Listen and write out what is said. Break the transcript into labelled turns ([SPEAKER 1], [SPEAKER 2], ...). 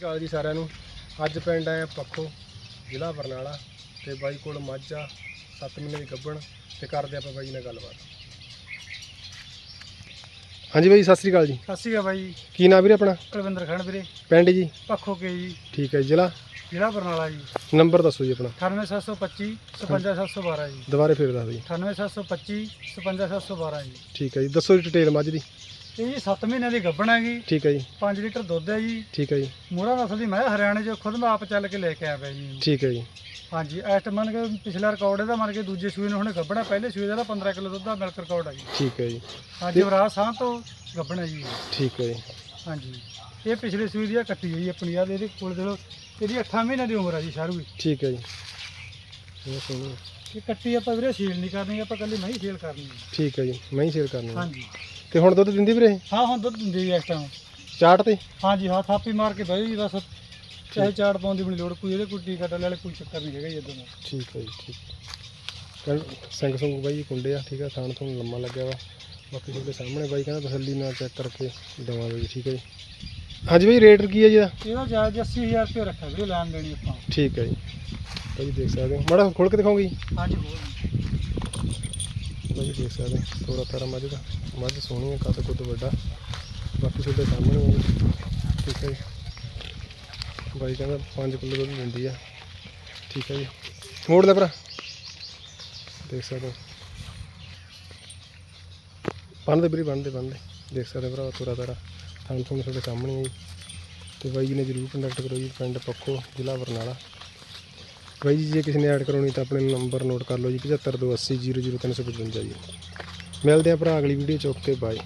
[SPEAKER 1] ਕਾਲ ਜੀ ਸਾਰਿਆਂ ਨੂੰ। ਅੱਜ ਪਿੰਡ ਆਏ ਆ ਪੱਖੋ ਜ਼ਿਲ੍ਹਾ ਬਰਨਾਲਾ ਤੇ ਬਾਈ ਕੋਲ ਮੱਝ ਆ 7 ਮਹੀਨੇ ਦੀ ਗੱਭਣ ਤੇ ਕਰਦੇ ਆਪਾਂ ਬਾਈ ਨਾਲ ਗੱਲਬਾਤ। ਹਾਂਜੀ ਬਾਈ ਸਤਿ ਸ੍ਰੀ ਅਕਾਲ ਜੀ।
[SPEAKER 2] ਸਤਿ ਸ਼੍ਰੀ ਅਕਾਲ ਬਾਈ।
[SPEAKER 1] ਕੀ ਨਾਮ ਵੀਰੇ ਆਪਣਾ?
[SPEAKER 2] ਕੁਲਵਿੰਦਰ ਖਣ ਵੀਰੇ।
[SPEAKER 1] ਪਿੰਡ ਜੀ।
[SPEAKER 2] ਪੱਖੋ ਕੇ ਜੀ।
[SPEAKER 1] ਠੀਕ ਹੈ ਜੀ, ਜ਼ਿਲ੍ਹਾ?
[SPEAKER 2] ਜ਼ਿਲ੍ਹਾ ਬਰਨਾਲਾ ਜੀ।
[SPEAKER 1] ਨੰਬਰ ਦੱਸੋ ਜੀ ਆਪਣਾ।
[SPEAKER 2] 98725 55712 ਜੀ।
[SPEAKER 1] ਦੁਬਾਰੇ ਫੇਰ ਦੱਸ ਦਿਓ।
[SPEAKER 2] 98725 55712 ਜੀ।
[SPEAKER 1] ਠੀਕ ਹੈ ਜੀ ਦੱਸੋ ਜੀ ਡਿਟੇਲ ਮੱਝ ਦੀ।
[SPEAKER 2] ਇਹ ਜੀ 7 ਮਹੀਨਿਆਂ ਦੀ ਗੱਭਣ ਹੈਗੀ
[SPEAKER 1] ਠੀਕ ਹੈ ਜੀ
[SPEAKER 2] 5 ਲੀਟਰ ਦੁੱਧ ਹੈ ਜੀ
[SPEAKER 1] ਠੀਕ ਹੈ ਜੀ
[SPEAKER 2] ਮੂਰਾ ਨਸਲ ਦੀ ਮੈਂ ਹਰਿਆਣੇ 'ਚ ਖੁਦ ਮੈਂ ਆਪ ਚੱਲ ਕੇ ਲੈ ਕੇ ਆਇਆ ਪਿਆ ਜੀ।
[SPEAKER 1] ਠੀਕ ਹੈ ਜੀ
[SPEAKER 2] ਹਾਂਜੀ ਐਸਟ ਮੰਨ ਕੇ ਪਿਛਲਾ ਰਿਕਾਰਡ ਇਹਦਾ ਮੰਨ ਕੇ ਦੂਜੇ ਸੂਏ ਨੂੰ ਹੁਣੇ ਗੱਭਣਾ ਪਹਿਲੇ ਸੂਏ ਦਾ 15 ਕਿਲੋ ਦੁੱਧ ਦਾ ਮਿਲਕ ਰਿਕਾਰਡ ਹੈ ਜੀ
[SPEAKER 1] ਠੀਕ ਹੈ ਜੀ
[SPEAKER 2] ਹਾਂਜੀ ਵਰਾਜ ਸਾਹ ਤੋਂ ਗੱਭਣਾ ਜੀ।
[SPEAKER 1] ਠੀਕ ਹੈ ਜੀ
[SPEAKER 2] ਹਾਂਜੀ ਇਹ ਪਿਛਲੇ ਸੂਏ ਦੀ ਆ ਕੱਟੀ ਹੈ ਜੀ ਆਪਣੀ ਆ ਇਹਦੇ ਕੋਲ ਦੇਖੋ ਇਹਦੀ 8 ਮਹੀਨਿਆਂ ਦੀ ਉਮਰ ਆ ਜੀ ਸ਼ਾਰੂ
[SPEAKER 1] ਠੀਕ ਹੈ ਜੀ ਇਹ
[SPEAKER 2] ਕੱਟੀ ਆਪਾਂ ਵੀਰੇ ਸੀਲ ਨਹੀਂ ਕਰਨੀ ਆਪਾਂ ਕੱਲੀ ਨਹੀਂ ਸੀਲ ਕਰਨੀ ਹੈ।
[SPEAKER 1] ਠੀਕ ਹੈ ਜੀ ਮੈਂ ਹੀ ਸ਼ੇਅਰ ਕਰਨੀ ਹੈ।
[SPEAKER 2] ਹਾਂਜੀ
[SPEAKER 1] ਤੇ ਹੁਣ ਦੁੱਧ ਦਿੰਦੀ ਵੀਰੇ? ਇਹ?
[SPEAKER 2] ਹਾਂ ਹੁਣ ਦੁੱਧ ਦਿੰਦੀ ਜੀ ਇਸ ਟਾਈਮ
[SPEAKER 1] ਚਾਟ ਤੇ?
[SPEAKER 2] ਹਾਂਜੀ ਹਾਂ ਥਾਪੀ ਮਾਰ ਕੇ ਬਹਿ ਜੀ ਬਸ। ਚਾਹੇ ਚਾੜ ਪਾਉਣ ਦੀ ਬਣੀ ਲੋੜ ਕੋਈ ਇਹਦੇ ਕੋਈ ਟੀਕਾ ਟੱਲੇ ਵਾਲੇ ਕੋਈ ਚੱਕਰ ਨਹੀਂ ਹੈਗਾ ਜੀ ਇਦਾਂ ਦਾ
[SPEAKER 1] ਠੀਕ ਹੈ ਜੀ ਠੀਕ। ਕੱਲ ਸਿੰਘ ਸੰਗ ਬਾਈ ਕੁੰਡੇ ਆ ਠੀਕ ਹੈ ਥਾਣ ਤੋਂ ਲੰਮਾ ਲੱਗਿਆ ਵਾ। ਬਾਕੀ ਤੁਹਾਡੇ ਸਾਹਮਣੇ ਬਾਈ ਕਹਿੰਦਾ ਤਸੱਲੀ ਨਾਲ ਚੈੱਕ ਕਰਕੇ ਦਵਾਂਗੇ ਜੀ ਠੀਕ ਹੈ ਜੀ। ਹਾਂਜੀ ਬਾਈ ਰੇਟ ਕੀ ਹੈ ਜੀ ਇਹਦਾ?
[SPEAKER 2] ਇਹਦਾ ਜਾਇਜ਼ 80000 ਰੁਪਏ ਰੱਖਿਆ ਵੀਰੇ ਲੈਣ ਦੇਣੀ ਆਪਾਂ।
[SPEAKER 1] ਠੀਕ ਹੈ ਜੀ। ਬਾਈ ਦੇਖ ਸਕਦੇ ਹੋ। ਮਾੜਾ ਖੋਲ ਕੇ ਦਿਖਾਉਂਗੀ
[SPEAKER 2] ਹਾਂਜੀ ਬੋਲ
[SPEAKER 1] ਬਾਈ ਦੇਖ ਸਕਦੇ ਤੋੜਾ ਤਾਰਾ ਮੱਝ ਦਾ। ਮੱਝ ਸੋਹਣੀ ਹੈ ਕੱਦ ਕੁੱਦ ਵੱਡਾ। ਬਾਕੀ ਤੁਹਾਡੇ ਸਾਹਮਣੇ ਹੈ ਠੀਕ ਹੈ ਜੀ। ਬਾਈ ਕਹਿੰਦਾ 5 ਕਿਲੋ ਦੁੱਧ ਦਿੰਦੀ ਆ। ਠੀਕ ਹੈ ਜੀ। ਮੋੜ ਲੈ ਭਰਾ। ਦੇਖ ਸਕਦੇ ਹੋ। ਬੰਨਦੇ ਵੀਰੇ ਬੰਨਦੇ ਬੰਨਦੇ ਦੇਖ ਸਕਦੇ ਭਰਾ ਥੋੜਾ ਤਾਰਾ। ਤੁਹਾਨੂੰ ਤੁਹਾਨੂੰ ਤੁਹਾਡੇ ਸਾਹਮਣੇ ਹੈ ਜੀ। ਤੇ ਬਾਈ ਜੀ ਨੇ ਜਰੂਰ ਕੰਟੈਕਟ ਕਰੋ ਜੀ, ਪਿੰਡ ਪੱਖੋ, ਜ਼ਿਲ੍ਹਾ ਬਰਨਾਲਾ। ਬਾਈ ਜੀ, ਜੇ ਕਿਸੇ ਨੇ ਐਡ ਕਰਾਉਣੀ ਤਾਂ ਆਪਣੇ ਨੰਬਰ ਨੋਟ ਕਰ ਲਓ ਜੀ 7528000355 ਜੀ। ਮਿਲਦੇ ਆ ਭਰਾ ਅਗਲੀ ਵੀਡੀਓ ਚ, ਓਕੇ ਬਾਏ